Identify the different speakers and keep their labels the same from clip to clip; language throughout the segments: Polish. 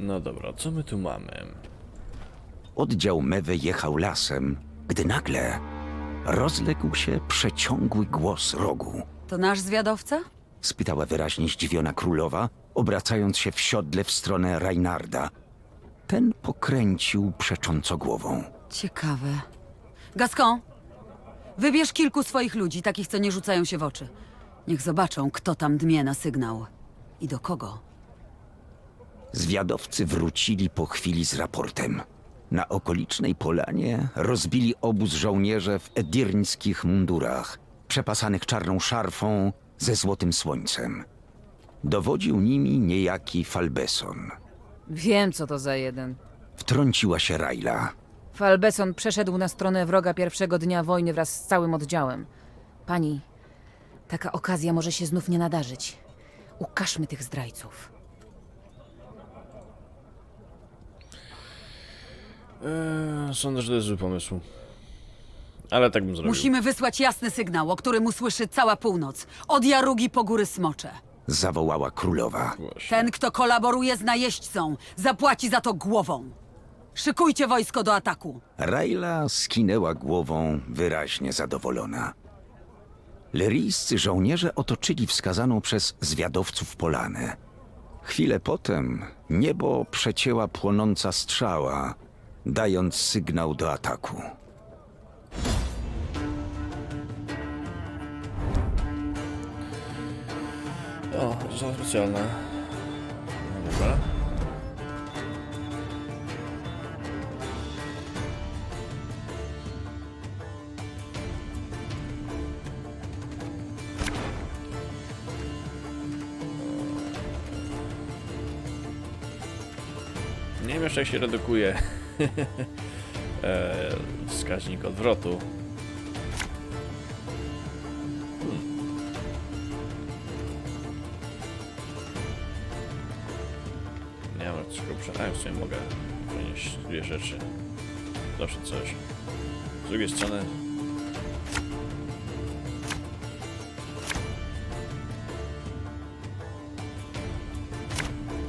Speaker 1: No dobra, co my tu mamy?
Speaker 2: Oddział Mewe jechał lasem, gdy nagle rozległ się przeciągły głos rogu.
Speaker 3: To nasz zwiadowca?
Speaker 2: Spytała wyraźnie zdziwiona królowa, obracając się w siodle w stronę Reinarda. Ten pokręcił przecząco głową.
Speaker 3: Ciekawe. Gascon, wybierz kilku swoich ludzi, takich, co nie rzucają się w oczy. Niech zobaczą, kto tam dmie na sygnał. I do kogo.
Speaker 2: Zwiadowcy wrócili po chwili z raportem. Na okolicznej polanie rozbili obóz żołnierze w edirńskich mundurach, przepasanych czarną szarfą ze złotym słońcem. Dowodził nimi niejaki Falbeson.
Speaker 4: Wiem, co to za jeden.
Speaker 2: Wtrąciła się Raila.
Speaker 4: Falbeson przeszedł na stronę wroga pierwszego dnia wojny wraz z całym oddziałem. Pani, taka okazja może się znów nie nadarzyć. Ukażmy tych zdrajców.
Speaker 1: Eee, sądzę, że to jest zły pomysł. Ale tak bym zrobił.
Speaker 3: Musimy wysłać jasny sygnał, o którym usłyszy cała północ. Od Jarugi po góry Smocze.
Speaker 2: Zawołała królowa.
Speaker 1: Właśnie.
Speaker 3: Ten, kto kolaboruje z najeźdźcą, zapłaci za to głową. Szykujcie wojsko do ataku.
Speaker 2: Raila skinęła głową, wyraźnie zadowolona. Leryjscy żołnierze otoczyli wskazaną przez zwiadowców polanę. Chwilę potem niebo przecięła płonąca strzała, dając sygnał do ataku.
Speaker 1: O, są dobra. Nie wiem jak się redukuje e, wskaźnik odwrotu. Nie mam tylko przerażając, w sumie mogę ponieść dwie rzeczy. Zawsze coś. Z drugiej strony...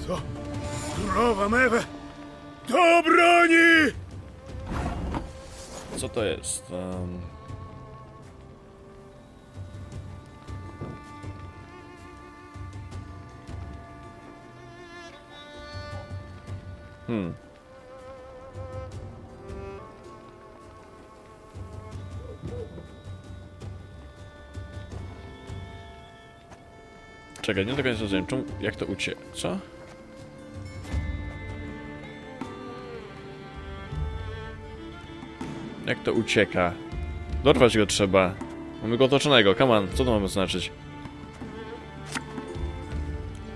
Speaker 5: Co? Królowa Mewe!
Speaker 1: To jest? Um... Hmm. Czekaj, nie do końca rozumiem. Jak to ucie... Jak to ucieka? Dorwać go trzeba. Mamy go otoczonego, come on, co to mamy znaczyć?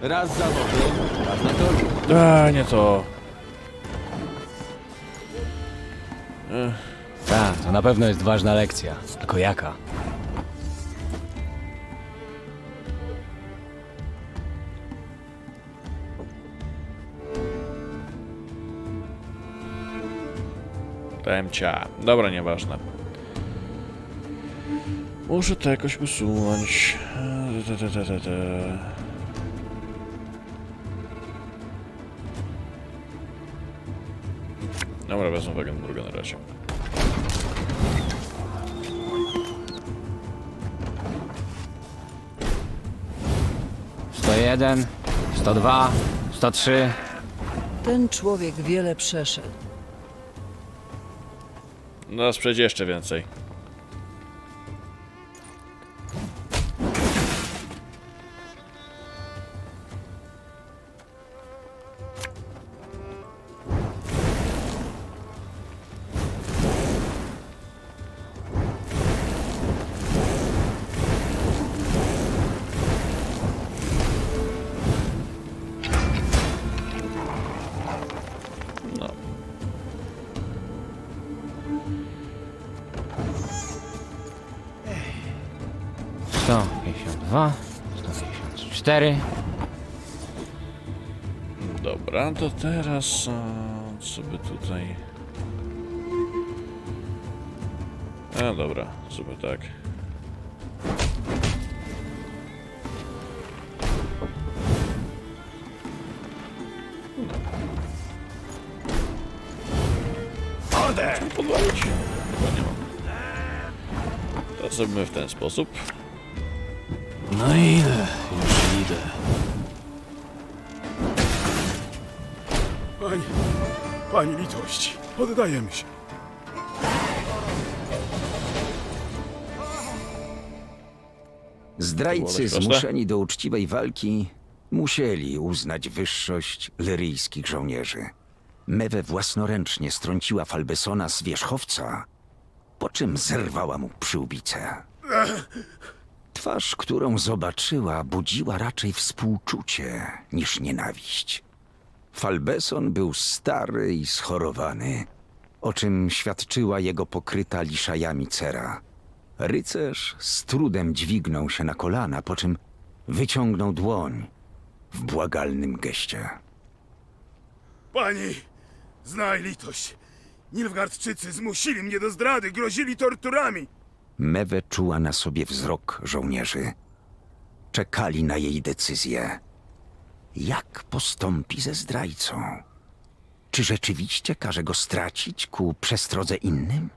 Speaker 6: Raz zawody, raz na torze.
Speaker 1: A, nie to.
Speaker 6: Tak, to na pewno jest ważna lekcja. Tylko jaka?
Speaker 1: Dałem cia. Dobra, nieważne. Muszę to jakoś usunąć. Dobra, wezmę Wagenburga na razie.
Speaker 6: Sto jeden, sto dwa, sto trzy.
Speaker 3: Ten człowiek wiele przeszedł.
Speaker 1: Zaraz przejdzie jeszcze więcej.
Speaker 6: 162, 164.
Speaker 1: Dobra, to teraz e, a, tutaj... A dobra, sobie tak. Podwalić? Chyba nie. To zrobimy w ten sposób.
Speaker 6: No idę, już idę.
Speaker 5: Pani, pani litości, poddajemy się.
Speaker 2: Zdrajcy zmuszeni do uczciwej walki musieli uznać wyższość lyryjskich żołnierzy. Mewe własnoręcznie strąciła Falbesona z wierzchowca, po czym zerwała mu przyłbicę. Twarz, którą zobaczyła, budziła raczej współczucie niż nienawiść. Falbeson był stary i schorowany, o czym świadczyła jego pokryta liszajami cera. Rycerz z trudem dźwignął się na kolana, po czym wyciągnął dłoń w błagalnym geście.
Speaker 5: Pani, znaj litość. Nilfgaardczycy zmusili mnie do zdrady, grozili torturami.
Speaker 2: Mewe czuła na sobie wzrok żołnierzy. Czekali na jej decyzję. Jak postąpi ze zdrajcą? Czy rzeczywiście każe go stracić ku przestrodze innym?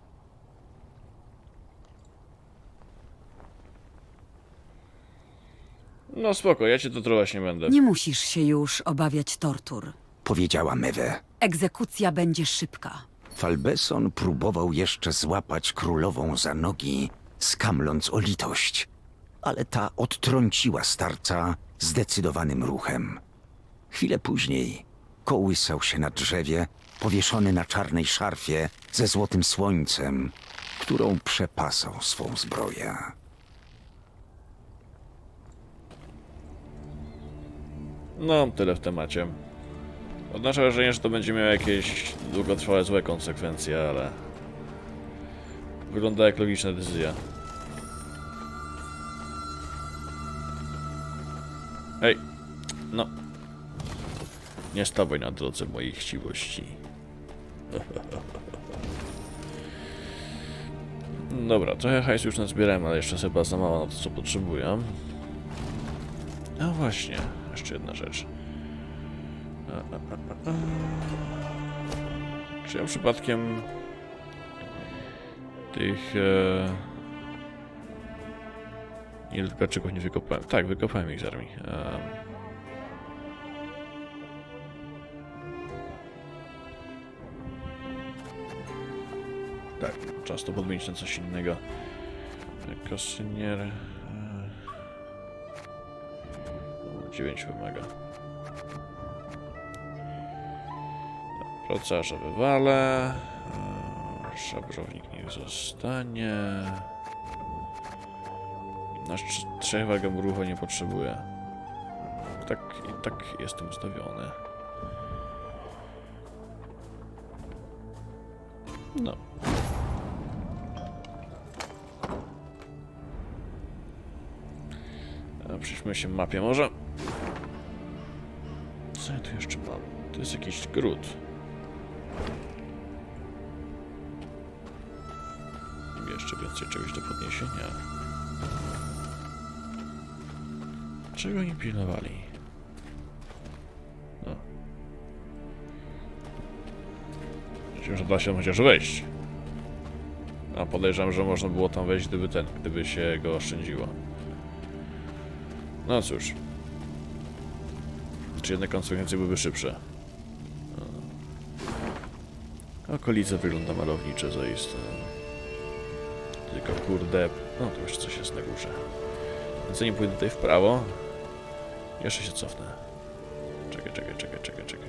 Speaker 1: No spoko, ja cię torturować nie będę.
Speaker 3: Nie musisz się już obawiać tortur.
Speaker 2: Powiedziała Mewe.
Speaker 3: Egzekucja będzie szybka.
Speaker 2: Falbeson próbował jeszcze złapać królową za nogi, skamląc o litość, ale ta odtrąciła starca zdecydowanym ruchem. Chwilę później kołysał się na drzewie, powieszony na czarnej szarfie ze złotym słońcem, którą przepasał swą zbroję.
Speaker 1: No, tyle w temacie. Odnoszę wrażenie, że to będzie miało jakieś długotrwałe złe konsekwencje, ale... Wygląda jak logiczna decyzja. Hej! No. Nie stawaj na drodze mojej chciwości. Dobra, trochę hajsu już nazbierałem, ale jeszcze chyba za mało na to, co potrzebuję. No właśnie, jeszcze jedna rzecz. Czy ja przypadkiem tych e... Nilfgaardczyków nie wykopałem? Tak, wykopałem ich z armii. E... Tak, czas to podmienić na coś innego. Kosynier... E... 9 wymaga. Procarza wywalę. Eee, Szabrownik niech zostanie. Nasz trz- trzech wagę ruchu nie potrzebuje. Tak, tak jestem ustawiony. No. A Przyjrzmy się mapie może. Co ja tu jeszcze mam? To jest jakiś gród. Jeszcze więcej czegoś do podniesienia. Czego oni pilnowali? No. Myślałem, że da się chociaż wejść. A podejrzewam, że można było tam wejść, gdyby ten, gdyby się go oszczędziło. No cóż. Czy jednak konsekwencje byłyby szybsze? No. Okolice wygląda malownicze zaiste. Tylko kurde... No tu jeszcze coś jest na górze. Więc nie pójdę tutaj w prawo. Jeszcze się cofnę. Czekaj, czekaj, czekaj, czekaj, czekaj.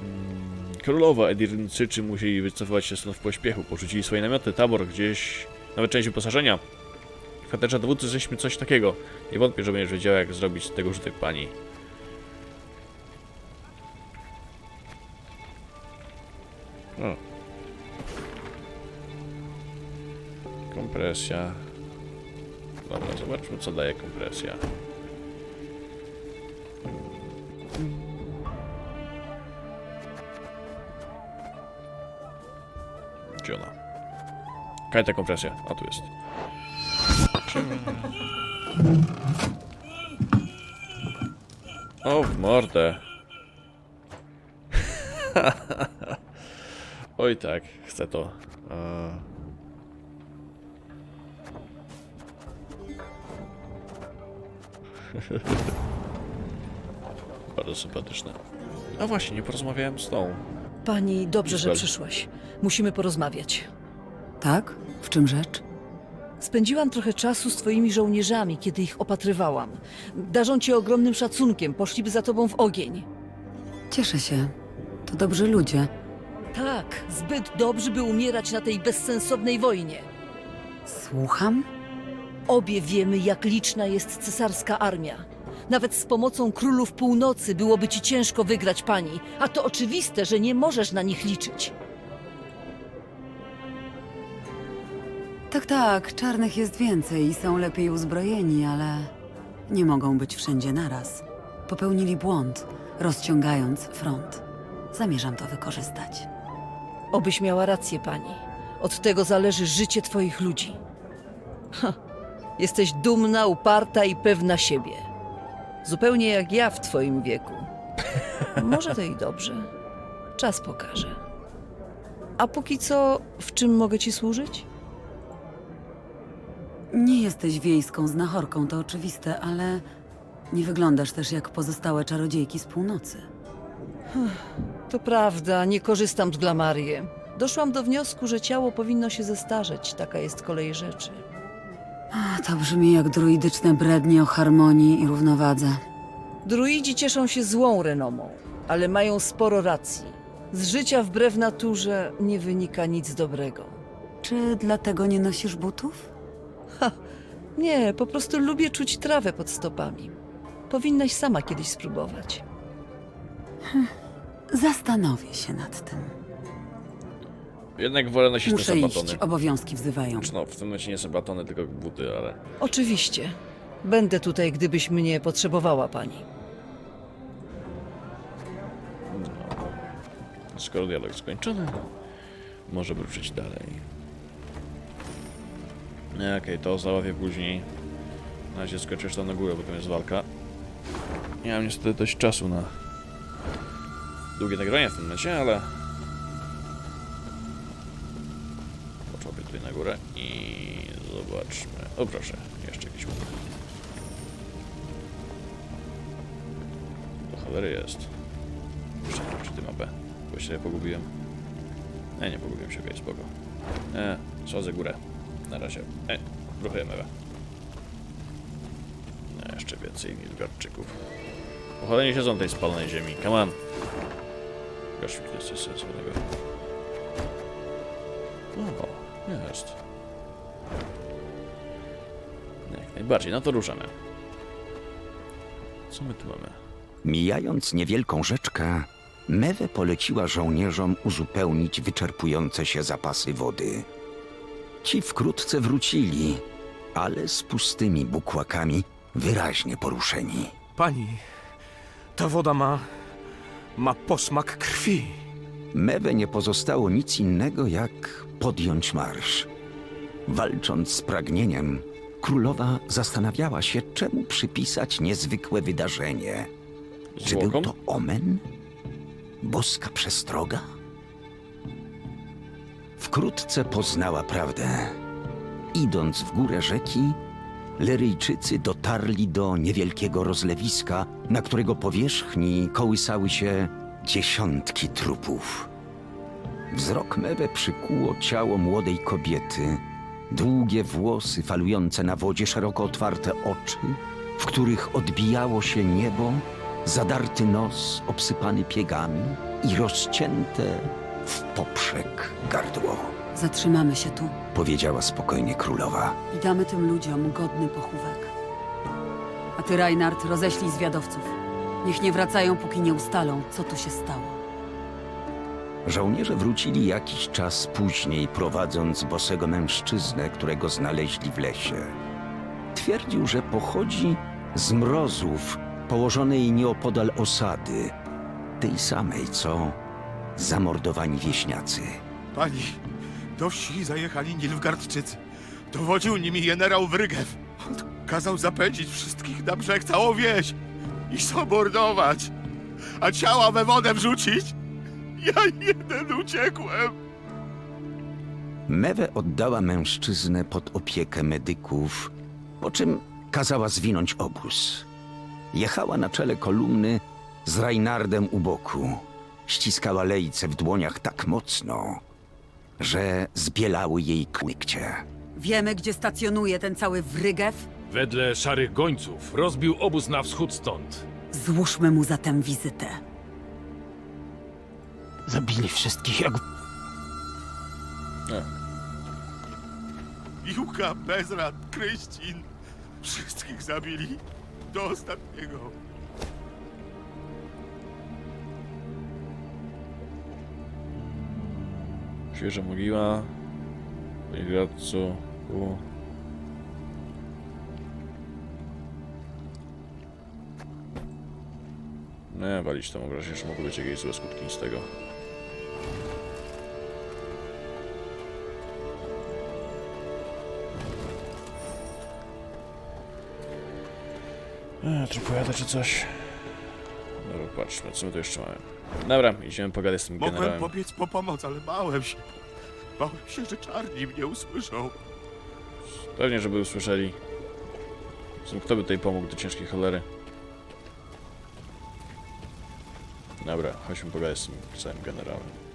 Speaker 1: Mm, Królowa Edirncyczy musieli wycofywać się stąd w pośpiechu. Porzucili swoje namioty, tabor gdzieś, nawet część wyposażenia. W kwaterze dowódcy żeśmy coś takiego. Nie wątpię, że będziesz wiedziała, jak zrobić z tego użytek pani. Kompresja. Dobra, zobaczmy, co daje kompresja. Gdzie ona? Kaj kompresja? A tu jest. O, w mordę. Oj tak, chcę to. E. Bardzo sympatyczne. A właśnie, nie porozmawiałem z tą.
Speaker 7: Pani, dobrze, że
Speaker 1: Izabel.
Speaker 7: przyszłaś. Musimy porozmawiać.
Speaker 3: Tak? W czym rzecz?
Speaker 7: Spędziłam trochę czasu z twoimi żołnierzami, kiedy ich opatrywałam. Darzą cię ogromnym szacunkiem, poszliby za tobą w ogień.
Speaker 3: Cieszę się. To dobrzy ludzie.
Speaker 7: Tak, zbyt dobrzy, by umierać na tej bezsensownej wojnie.
Speaker 3: Słucham?
Speaker 7: Obie wiemy, jak liczna jest cesarska armia. Nawet z pomocą królów północy byłoby ci ciężko wygrać pani, a to oczywiste, że nie możesz na nich liczyć.
Speaker 3: Tak, tak, czarnych jest więcej i są lepiej uzbrojeni, ale nie mogą być wszędzie naraz. Popełnili błąd, rozciągając front. Zamierzam to wykorzystać.
Speaker 7: Obyś miała rację, pani. Od tego zależy życie twoich ludzi. Ha, jesteś dumna, uparta i pewna siebie. Zupełnie jak ja w twoim wieku. Może to i dobrze. Czas pokaże. A póki co, w czym mogę ci służyć?
Speaker 3: Nie jesteś wiejską znachorką, to oczywiste, ale nie wyglądasz też jak pozostałe czarodziejki z północy.
Speaker 7: To prawda, nie korzystam z glamarii. Doszłam do wniosku, że ciało powinno się zestarzeć. Taka jest kolej rzeczy.
Speaker 3: To brzmi jak druidyczne brednie o harmonii i równowadze.
Speaker 7: Druidzi cieszą się złą renomą, ale mają sporo racji. Z życia wbrew naturze nie wynika nic dobrego.
Speaker 3: Czy dlatego nie nosisz butów?
Speaker 7: Nie, po prostu lubię czuć trawę pod stopami. Powinnaś sama kiedyś spróbować.
Speaker 3: Zastanowię się nad tym.
Speaker 1: Jednak wolę nosić te
Speaker 3: Muszę
Speaker 1: sabatony.
Speaker 3: iść, obowiązki wzywają.
Speaker 1: Znaczy, No, w tym momencie nie są batony, tylko buty, ale...
Speaker 7: Oczywiście. Będę tutaj, gdybyś mnie potrzebowała, pani.
Speaker 1: Skoro dialog skończony, możemy ruszyć dalej. Nie, Okej, to załatwię później. Na razie skoczysz tam na górę, bo tam jest walka. Nie mam niestety dość czasu na długie nagranie w tym momencie, ale... Tutaj na górę i zobaczmy. O proszę, jeszcze jakiś łuk. To cholery jest. Muszę zobaczyć tę mapę. Bo się pogubiłem. Nie, nie pogubiłem się, okej, spoko. E, schodzę górę. Na razie. E, mewa. E, jeszcze więcej Nilgardczyków. Pochodzenie siedzą w tej spalonej ziemi. Come on. Gościu, to jest coś sensownego. O, jest. Jak najbardziej, no to ruszamy. Co my tu mamy?
Speaker 2: Mijając niewielką rzeczkę, Mewe poleciła żołnierzom uzupełnić wyczerpujące się zapasy wody. Ci wkrótce wrócili, ale z pustymi bukłakami, wyraźnie poruszeni.
Speaker 8: Pani, ta woda ma. ma posmak krwi.
Speaker 2: Mewe nie pozostało nic innego, jak podjąć marsz. Walcząc z pragnieniem, królowa zastanawiała się, czemu przypisać niezwykłe wydarzenie. Czy był to omen? Boska przestroga? Wkrótce poznała prawdę. Idąc w górę rzeki, Leryjczycy dotarli do niewielkiego rozlewiska, na którego powierzchni kołysały się dziesiątki trupów. Wzrok Mewe przykuło ciało młodej kobiety, długie włosy falujące na wodzie, szeroko otwarte oczy, w których odbijało się niebo, zadarty nos obsypany piegami i rozcięte w poprzek gardło,
Speaker 3: Zatrzymamy się tu
Speaker 2: powiedziała spokojnie królowa.
Speaker 3: i damy tym ludziom godny pochówek. A ty, Reinhard, roześlij zwiadowców. Niech nie wracają, póki nie ustalą, co tu się stało.
Speaker 2: Żołnierze wrócili jakiś czas później, prowadząc bosego mężczyznę, którego znaleźli w lesie. Twierdził, że pochodzi z mrozów położonej nieopodal osady, tej samej co zamordowani wieśniacy.
Speaker 5: Pani, do wsi zajechali Nilfgardczycy. Dowodził nimi generał Wrygew. On kazał zapędzić wszystkich na brzeg, całą wieś. I zamordować, a ciała we wodę wrzucić. Ja jeden uciekłem.
Speaker 2: Mewe oddała mężczyznę pod opiekę medyków, po czym kazała zwinąć obóz. Jechała na czele kolumny z Reinardem u boku. Ściskała lejce w dłoniach tak mocno, że zbielały jej kłykcie.
Speaker 3: Wiemy, gdzie stacjonuje ten cały wrygew?
Speaker 6: Wedle szarych gońców rozbił obóz na wschód stąd.
Speaker 3: Złóżmy mu zatem wizytę.
Speaker 8: Zabili wszystkich jak...
Speaker 5: Juka, Bezrad, Kryścin. Wszystkich zabili. Do ostatniego.
Speaker 1: Świeża mogiła. Panie Gradcu. U. Nie, walić to mogę, że jeszcze mogły być jakieś złe skutki z tego. Eee, Trupujada czy coś? Dobra, patrzmy, co my tu jeszcze mamy. Dobra, idziemy pogadać z tym
Speaker 5: Mogłem
Speaker 1: generałem.
Speaker 5: pobiec po pomoc, ale bałem się. Bałem się, że czarni mnie usłyszą.
Speaker 1: Pewnie, żeby usłyszeli. Zresztą Kto by tutaj pomógł do ciężkiej cholery? Dobra, chodźmy pogadać z tym całym generałem.